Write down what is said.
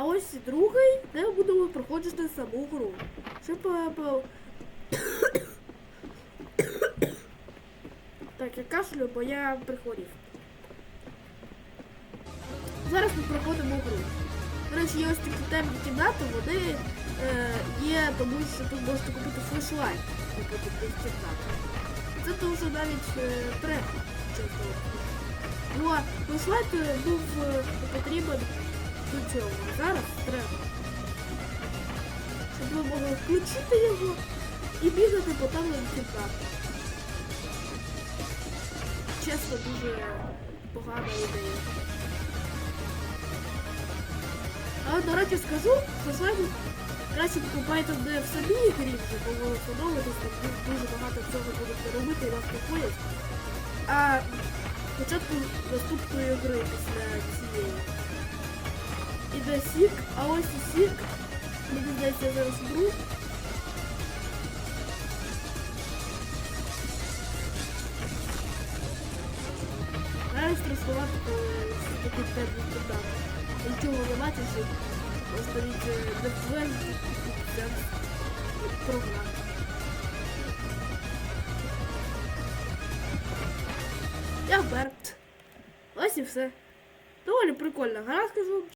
А ось другий, де будемо проходити саму гру. Щоб Так, я кашлю, бо я прихворів. Зараз ми проходимо гру. До речі, є ось такі темні кімнати, вони е, є, тому що тут можете купити флешлайт, купити в кімнати. Це дуже навіть е, треба, чесно. Ну, а флешлайт е, був е, потрібен до. Зараз треба. Щоб ви могли включити його і бігати по темним кімнатам. Чесно, дуже погана ідея. Але, до речі, скажу, що з краще покупайте не в самій грі, бо ви там ду- дуже багато цього будете робити і вас приходять. А спочатку наступної гри після цієї. Іде сік, а ось і сік. Мені здається, я зараз беру. Знаю стресувати, коли такий теплий кидав. Нічого не бачиш, і стоїть не двері, це програма. Я Берт. Ось і все. Доволі прикольна гра, скажу.